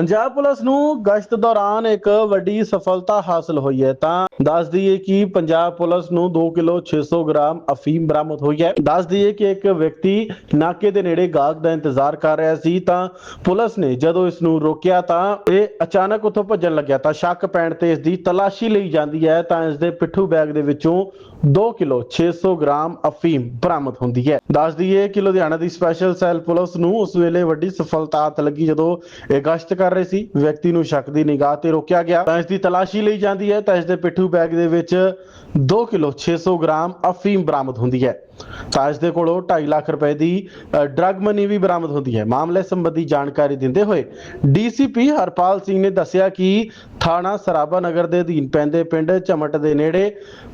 Punjab police ਨੂੰ ਗਸ਼ਤ ਦੌਰਾਨ ਇੱਕ ਵੱਡੀ ਸਫਲਤਾ ਹਾਸਲ ਹੋਈ ਹੈ ਤਾਂ ਦੱਸ ਦਈਏ ਕਿ ਪੰਜਾਬ ਪੁਲਿਸ ਨੂੰ 2 ਕਿਲੋ 600 ਗ੍ਰਾਮ ਅਫੀਮ ਬਰਾਮਦ ਹੋਈ ਹੈ। ਦੱਸ ਦਈਏ ਕਿ ਇੱਕ ਵਿਅਕਤੀ ਨਾਕੇ ਦੇ ਨੇੜੇ ਗਾਹਕ ਦਾ ਇੰਤਜ਼ਾਰ ਕਰ ਰਿਹਾ ਸੀ ਤਾਂ ਪੁਲਿਸ ਨੇ ਜਦੋਂ ਇਸ ਨੂੰ ਰੋਕਿਆ ਤਾਂ ਇਹ ਅਚਾਨਕ ਉੱਥੋਂ ਭੱਜਣ ਲੱਗਿਆ ਤਾਂ ਸ਼ੱਕ ਪੈਣ ਤੇ ਇਸ ਦੀ ਤਲਾਸ਼ੀ ਲਈ ਜਾਂਦੀ ਹੈ ਤਾਂ ਇਸ ਦੇ ਪਿੱਠੂ ਬੈਗ ਦੇ ਵਿੱਚੋਂ 2 ਕਿਲੋ 600 ਗ੍ਰਾਮ ਅਫੀਮ ਬਰਾਮਦ ਹੁੰਦੀ ਹੈ। ਦੱਸ ਦਈਏ ਕਿ ਲੁਧਿਆਣਾ ਦੀ ਸਪੈਸ਼ਲ ਸੈੱਲ ਪੁਲਿਸ ਨੂੰ ਉਸ ਵੇਲੇ ਵੱਡੀ ਸਫਲਤਾ ਹੱਥ ਲੱਗੀ ਜਦੋਂ ਇਹ ਗਸ਼ਤ ਕਰ ਰਹੇ ਸੀ। ਵਿਅਕਤੀ ਨੂੰ ਸ਼ੱਕ ਦੀ ਨਿਗਾਹ ਤੇ ਰੋਕਿਆ ਗਿਆ ਤਾਂ ਇਸ ਦੀ ਤਲਾਸ਼ੀ ਲਈ ਜਾਂਦੀ ਹੈ ਤਾਂ ਇਸ ਦੇ ਪਿੱਠੂ ਬੈਗ ਦੇ ਵਿੱਚ 2 ਕਿਲੋ 600 ਗ੍ਰਾਮ ਅਫੀਮ ਬਰਾਮਦ ਹੁੰਦੀ ਹੈ। ਤਾਂ ਦੇ ਕੋਲੋਂ 2.5 ਲੱਖ ਰੁਪਏ ਦੀ ਡਰਗ ਮਨੀ ਵੀ ਬਰਾਮਦ ਹੁੰਦੀ ਹੈ। ਮਾਮਲੇ ਸੰਬੰਧੀ ਜਾਣਕਾਰੀ ਦਿੰਦੇ ਹੋਏ ਡੀਸੀਪੀ ਹਰਪਾਲ ਸਿੰਘ ਨੇ ਦੱਸਿਆ ਕਿ ਥਾਣਾ ਸਰਾਭਾ ਨਗਰ ਦੇ ਅਧੀਨ ਪੈਂਦੇ ਪਿੰਡ ਝਮਟ ਦੇ ਨੇੜੇ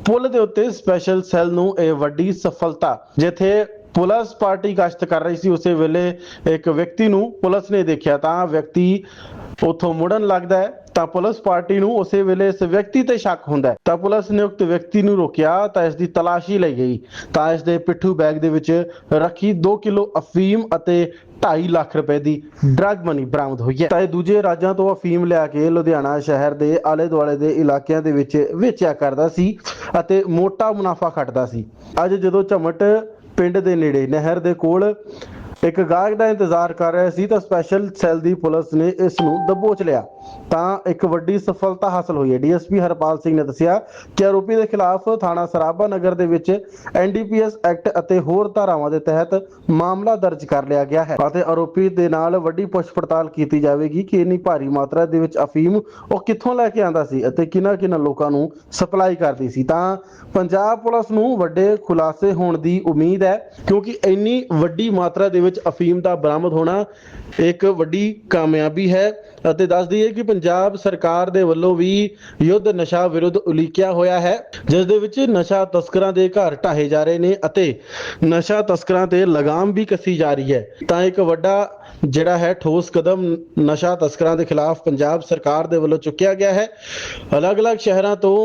ਪੁਲ ਦੇ ਉੱਤੇ ਸਪੈਸ਼ਲ ਸੈੱਲ ਨੂੰ ਇਹ ਵੱਡੀ ਸਫਲਤਾ, ਜਿੱਥੇ ਪੁਲਿਸ ਪਾਰਟੀ ਗਸ਼ਤ ਕਰ ਰਹੀ ਸੀ, ਉਸੇ ਵੇਲੇ ਇੱਕ ਵਿਅਕਤੀ ਨੂੰ ਪੁਲਿਸ ਨੇ ਦੇਖਿਆ ਤਾਂ ਵਿਅਕਤੀ ਉਥੋਂ ਮੁੜਨ ਲੱਗਦਾ ਹੈ। ਤਾਂ ਪੁਲਿਸ ਪਾਰਟੀ ਨੂੰ ਉਸੇ ਵੇਲੇ ਇਸ ਵਿਅਕਤੀ ਤੇ ਸ਼ੱਕ ਹੁੰਦਾ ਹੈ। ਤਾਂ ਪੁਲਿਸ ਨੇ ਉਕਤ ਵਿਅਕਤੀ ਨੂੰ ਰੋਕਿਆ ਤਾਂ ਇਸ ਦੀ ਤਲਾਸ਼ੀ ਲਈ ਗਈ। ਤਾਂ ਇਸ ਦੇ ਪਿੱਠੂ ਬੈਗ ਦੇ ਵਿੱਚ ਰੱਖੀ 2 ਕਿਲੋ ਅਫੀਮ ਅਤੇ 2.5 ਲੱਖ ਰੁਪਏ ਦੀ ਡਰੱਗ ਮਨੀ ਬਰਾਮਦ ਹੋਈ ਹੈ। ਤਾਂ ਇਹ ਦੂਜੇ ਰਾਜਾਂ ਤੋਂ ਅਫੀਮ ਲਿਆ ਕੇ ਲੁਧਿਆਣਾ ਸ਼ਹਿਰ ਦੇ ਆਲੇ ਦੁਆਲੇ ਦੇ ਇਲਾਕਿਆਂ ਦੇ ਵਿੱਚ ਵੇਚਿਆ ਕਰਦਾ ਸੀ ਅਤੇ ਮੋਟਾ ਮੁਨਾਫਾ ਖੱਟਦਾ ਸੀ। ਅੱਜ ਜਦੋਂ ਝਮਟ ਪਿੰਡ ਦੇ ਨੇੜੇ ਨਹਿਰ ਦੇ ਕੋਲ ਇੱਕ ਗਾਹਕ ਦਾ ਇੰਤਜ਼ਾਰ ਕਰ ਰਿਹਾ ਸੀ ਤਾਂ ਸਪੈਸ਼ਲ ਸੈੱਲ ਦੀ ਪੁਲਿਸ ਨੇ ਇਸ ਨੂੰ ਦਬੋਚ ਲਿਆ। ਤਾਂ ਇੱਕ ਵੱਡੀ ਸਫਲਤਾ ਹਾਸਲ ਹੋਈ ਹੈ। ਡੀਐਸਪੀ ਹਰਪਾਲ ਸਿੰਘ ਨੇ ਦੱਸਿਆ ਕਿ ਆਰੋਪੀ ਦੇ ਖਿਲਾਫ ਥਾਣਾ ਸਰਾਭਾ ਨਗਰ ਦੇ ਵਿੱਚ ਐਨਡੀਪੀਐਸ ਐਕਟ ਅਤੇ ਹੋਰ ਧਾਰਾਵਾਂ ਦੇ ਤਹਿਤ ਮਾਮਲਾ ਦਰਜ ਕਰ ਲਿਆ ਗਿਆ ਹੈ ਅਤੇ ਆਰੋਪੀ ਦੇ ਨਾਲ ਵੱਡੀ ਪੁੱਛ ਪੜਤਾਲ ਕੀਤੀ ਜਾਵੇਗੀ ਕਿ ਇੰਨੀ ਭਾਰੀ ਮਾਤਰਾ ਦੇ ਵਿੱਚ ਅਫੀਮ ਉਹ ਕਿੱਥੋਂ ਲੈ ਕੇ ਆਂਦਾ ਸੀ ਅਤੇ ਕਿਹਨਾਂ ਕਿਹਨਾਂ ਲੋਕਾਂ ਨੂੰ ਸਪਲਾਈ ਕਰਦੀ ਸੀ। ਤਾਂ ਪੰਜਾਬ ਪੁਲਿਸ ਨੂੰ ਵੱਡੇ ਖੁਲਾਸੇ ਹੋਣ ਦੀ ਉਮੀਦ ਹੈ ਕਿਉਂਕਿ ਇੰਨੀ ਵੱਡੀ ਮਾਤਰਾ ਦੇ ਵਿੱਚ ਅਫੀਮ ਦਾ ਬਰਾਮਦ ਹੋਣਾ ਇੱਕ ਵੱਡੀ ਕਾਮਯਾਬੀ ਹੈ ਅਤੇ ਦੱਸ ਦਈਏ ਕਿ ਪੰਜਾਬ ਸਰਕਾਰ ਦੇ ਵੱਲੋਂ ਵੀ ਯੁੱਧ ਨਸ਼ਾ ਵਿਰੁੱਧ ਉਲੀਕਿਆ ਹੋਇਆ ਹੈ, ਜਿਸ ਦੇ ਵਿੱਚ ਨਸ਼ਾ ਤਸਕਰਾਂ ਦੇ ਘਰ ਢਾਹੇ ਜਾ ਰਹੇ ਨੇ ਅਤੇ ਨਸ਼ਾ ਤਸਕਰਾਂ ਤੇ ਲਗਾਮ ਵੀ ਕੱਸੀ ਜਾ ਰਹੀ ਹੈ। ਤਾਂ ਇੱਕ ਵੱਡਾ ਜਿਹੜਾ ਹੈ ਠੋਸ ਕਦਮ ਨਸ਼ਾ ਤਸਕਰਾਂ ਦੇ ਖਿਲਾਫ ਪੰਜਾਬ ਸਰਕਾਰ ਦੇ ਵੱਲੋਂ ਚੁੱਕਿਆ ਗਿਆ ਹੈ। ਅਲੱਗ-ਅਲੱਗ ਸ਼ਹਿਰਾਂ ਤੋਂ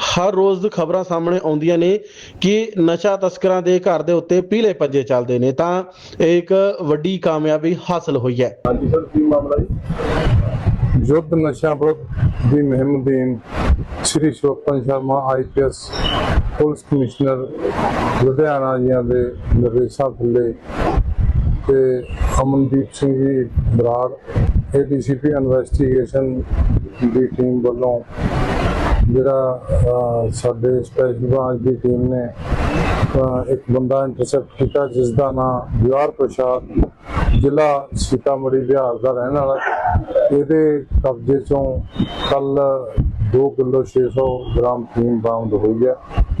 ਹਰ ਰੋਜ਼ ਖਬਰਾਂ ਸਾਹਮਣੇ ਆਉਂਦੀਆਂ ਨੇ ਕਿ ਨਸ਼ਾ ਤਸਕਰਾਂ ਦੇ ਘਰ ਦੇ ਉੱਤੇ ਪੀਲੇ ਪੰਜੇ ਚੱਲਦੇ ਨੇ। ਤਾਂ ਇਹ ਇੱਕ ਵੱਡੀ ਕਾਮਯਾਬੀ ਹਾਸਲ ਹੋਈ ਹੈ। ਹਾਂਜੀ ਸਰ, ਕੀ ਮਾਮਲਾ ਜੀ? ਯੁੱਧ ਨਸ਼ਾ ਵਿਰੁੱਧ ਦੀ ਮੁਹਿੰਮ ਅਧੀਨ Shri Shopan Sharma IPS police commissioner Ludhiana ਜੀਆਂ ਦੇ ਨਿਰਦੇਸ਼ਾਂ ਥੱਲੇ ਤੇ ਅਮਨਦੀਪ ਸਿੰਘ ਜੀ ਬਰਾੜ ਏਡੀਸੀਪੀ ਇਨਵੈਸਟੀਗੇਸ਼ਨ ਦੀ ਟੀਮ ਵੱਲੋਂ ਜਿਹੜਾ ਸਾਡੇ ਸਪੈਸ਼ਲ ਬ੍ਰਾਂਚ ਦੀ ਟੀਮ ਨੇ ਇੱਕ ਬੰਦਾ ਇੰਟਰਸੈਪਟ ਕੀਤਾ ਜਿਸ ਦਾ ਨਾਮ ਜਵਾਰ ਪ੍ਰਸ਼ਾਦ, ਜ਼ਿਲ੍ਹਾ ਸੀਤਾਮੜੀ, ਬਿਹਾਰ ਦਾ ਰਹਿਣ ਵਾਲਾ ਇਹਦੇ ਕਬਜ਼ੇ ਚੋਂ ਕੱਲ 2 ਕਿਲੋ 600 ਗ੍ਰਾਮ ਫੀਮ ਬਰਾਮਦ ਹੋਈ ਹੈ।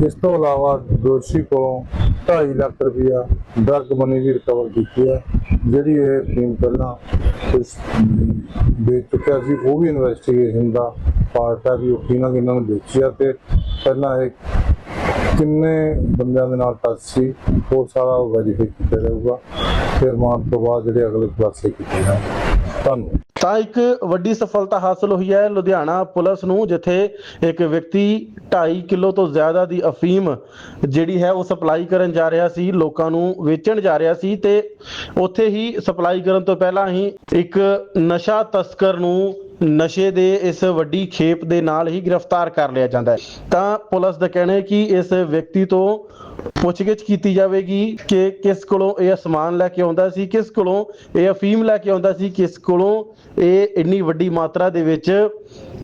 ਇਸ ਤੋਂ ਇਲਾਵਾ ਦੋਸ਼ੀ ਕੋਲੋਂ 2.5 ਲੱਖ ਰੁਪਇਆ ਡਰਗ ਮਨੀ ਵੀ ਰਿਕਵਰ ਕੀਤੀ ਹੈ। ਜਿਹੜੀ ਇਹ ਫੀਮ ਪਹਿਲਾਂ ਇਸ ਵੇਚ ਚੁੱਕਿਆ ਸੀ, ਉਹ ਵੀ ਇਨਵੈਸਟੀਗੇਸ਼ਨ ਦਾ ਪਾਰਟ ਹੈ ਵੀ ਉਹ ਕਿਹਨਾਂ ਕਿਹਨਾਂ ਨੂੰ ਵੇਚਿਆ ਤੇ ਪਹਿਲਾਂ ਇਹ ਕਿੰਨੇ ਬੰਦਿਆਂ ਦੇ ਨਾਲ ਟੱਚ ਸੀ ਉਹ ਸਾਰਾ ਵੈਰੀਫਾਈ ਕੀਤਾ ਜਾਊਗਾ, ਫਿਰ ਮਾਨ ਤੋਂ ਬਾਅਦ ਜਿਹੜੇ ਅਗਲੇ ਖੁਲਾਸੇ ਕੀਤੇ ਜਾਣਗੇ ਧੰਨਵਾਦ। ਤਾਂ ਇੱਕ ਵੱਡੀ ਸਫਲਤਾ ਹਾਸਲ ਹੋਈ ਹੈ ਲੁਧਿਆਣਾ ਪੁਲਿਸ ਨੂੰ, ਜਿੱਥੇ ਇੱਕ ਵਿਅਕਤੀ 2.5 ਕਿਲੋ ਤੋਂ ਜ਼ਿਆਦਾ ਦੀ ਅਫੀਮ ਜਿਹੜੀ ਹੈ ਉਹ ਸਪਲਾਈ ਕਰਨ ਜਾ ਰਿਹਾ ਸੀ, ਲੋਕਾਂ ਨੂੰ ਵੇਚਣ ਜਾ ਰਿਹਾ ਸੀ ਤੇ ਉੱਥੇ ਹੀ ਸਪਲਾਈ ਕਰਨ ਤੋਂ ਪਹਿਲਾਂ ਹੀ ਇੱਕ ਨਸ਼ਾ ਤਸਕਰ ਨੂੰ ਨਸ਼ੇ ਦੇ ਇਸ ਵੱਡੀ ਖੇਪ ਦੇ ਨਾਲ ਹੀ ਗ੍ਰਿਫਤਾਰ ਕਰ ਲਿਆ ਜਾਂਦਾ ਹੈ। ਤਾਂ ਪੁਲਿਸ ਦਾ ਕਹਿਣਾ ਹੈ ਕਿ ਇਸ ਵਿਅਕਤੀ ਤੋਂ ਪੁੱਛਗਿੱਛ ਕੀਤੀ ਜਾਵੇਗੀ ਕਿ ਕਿਸ ਕੋਲੋਂ ਇਹ ਸਮਾਨ ਲੈ ਕੇ ਆਉਂਦਾ ਸੀ ਕਿਸ ਕੋਲੋਂ ਇਹ ਅਫੀਮ ਲੈ ਕੇ ਆਉਂਦਾ ਸੀ ਕਿਸ ਕੋਲੋਂ ਇਹ ਇੰਨੀ ਵੱਡੀ ਮਾਤਰਾ ਦੇ ਵਿੱਚ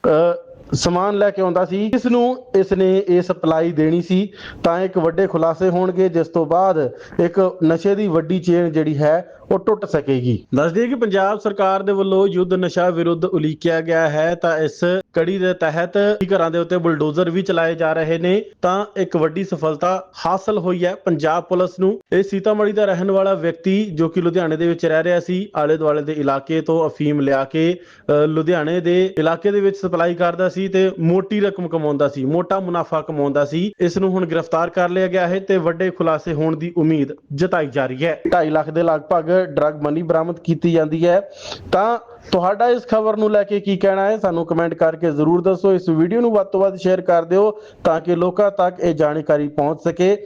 ਅ, ਸਮਾਨ ਲੈ ਕੇ ਆਉਂਦਾ ਸੀ। ਇਸ ਨੂੰ ਇਸ ਨੇ ਇਹ ਸਪਲਾਈ ਦੇਣੀ ਸੀ ਤਾਂ ਇੱਕ ਵੱਡੇ ਖੁਲਾਸੇ ਹੋਣਗੇ, ਜਿਸ ਤੋਂ ਬਾਅਦ ਇੱਕ ਨਸ਼ੇ ਦੀ ਵੱਡੀ ਚੇਨ ਜਿਹੜੀ ਹੈ, ਉਹ ਟੁੱਟ ਸਕੇਗੀ। ਦੱਸ ਦਈਏ ਕਿ ਪੰਜਾਬ ਸਰਕਾਰ ਦੇ ਵੱਲੋਂ ਯੁੱਧ ਨਸ਼ਾ ਵਿਰੁੱਧ ਉਲੀਕਿਆ ਗਿਆ ਹੈ ਤਾਂ ਇਸ ਕੜੀ ਦੇ ਤਹਿਤ ਘਰਾਂ ਦੇ ਉੱਤੇ ਬੁਲਡੋਜ਼ਰ ਵੀ ਚਲਾਏ ਜਾ ਰਹੇ ਨੇ, ਤਾਂ ਇੱਕ ਵੱਡੀ ਸਫਲਤਾ ਹਾਸਲ ਹੋਈ ਹੈ ਪੰਜਾਬ ਪੁਲਿਸ ਨੂੰ। ਇਹ ਸੀਤਾਮੜੀ ਦਾ ਰਹਿਣ ਵਾਲਾ ਵਿਅਕਤੀ ਜੋ ਕਿ ਲੁਧਿਆਣੇ ਦੇ ਵਿੱਚ ਰਹਿ ਰਿਹਾ ਸੀ ਆਲੇ ਦੁਆਲੇ ਦੇ ਇਲਾਕੇ ਤੋਂ ਅਫੀਮ ਲਿਆ ਕੇ ਲੁਧਿਆਣੇ ਦੇ ਇਲਾਕੇ ਦੇ ਵਿੱਚ ਸਪਲਾਈ ਕਰਦਾ ਸੀ ਤੇ ਮੋਟੀ ਰਕਮ ਕਮਾਉਂਦਾ ਸੀ, ਮੋਟਾ ਮੁਨਾਫਾ ਕਮਾਉਂਦਾ ਸੀ। ਇਸ ਨੂੰ ਹੁਣ ਗ੍ਰਿਫਤਾਰ ਕਰ ਲਿਆ ਗਿਆ ਹੈ ਤੇ ਵੱਡੇ ਖੁਲਾਸੇ ਹੋਣ ਦੀ ਉਮੀਦ ਜਤਾਈ ਜਾ ਰਹੀ ਹੈ। 2.5 ਲੱਖ ਦੇ ਲਗਭਗ ਡਰੱਗ ਮਨੀ ਬਰਾਮਦ ਕੀਤੀ ਜਾਂਦੀ ਹੈ। ਤਾਂ ਤੁਹਾਡਾ ਇਸ ਖਬਰ ਨੂੰ ਲੈ ਕੇ ਕੀ ਕਹਿਣਾ ਹੈ, ਸਾਨੂੰ ਕਮੈਂਟ ਕਰਕੇ ਜ਼ਰੂਰ ਦੱਸੋ। ਇਸ ਵੀਡੀਓ ਨੂੰ ਵੱਧ ਤੋਂ ਵੱਧ ਸ਼ੇਅਰ ਕਰ ਦਿਓ ਤਾਂ ਕਿ ਲੋਕਾਂ ਤੱਕ ਇਹ ਜਾਣਕਾਰੀ ਪਹੁੰਚ ਸਕੇ।